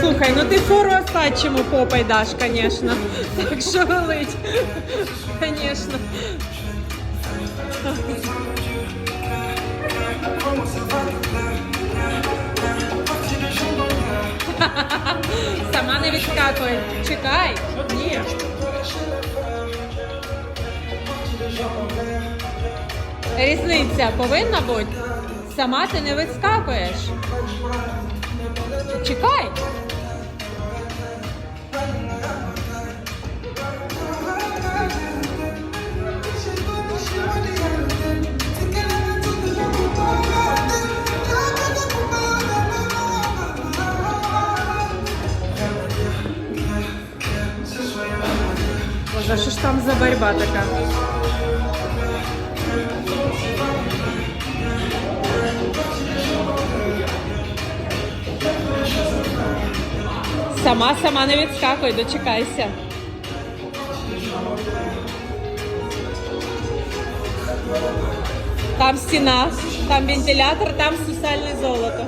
Слухай, ну ти фору Осадчому попай даш, звісно. Так що голить. Звісно. Сама не відскакує. Чекай. Різниця повинна бути. Сама ти не вискакуєш. Чекай. Боже, що ж там за борьба така? Сама, сама не відскакуй, дочекайся. Там стіна, там вентилятор, там сусальне золото.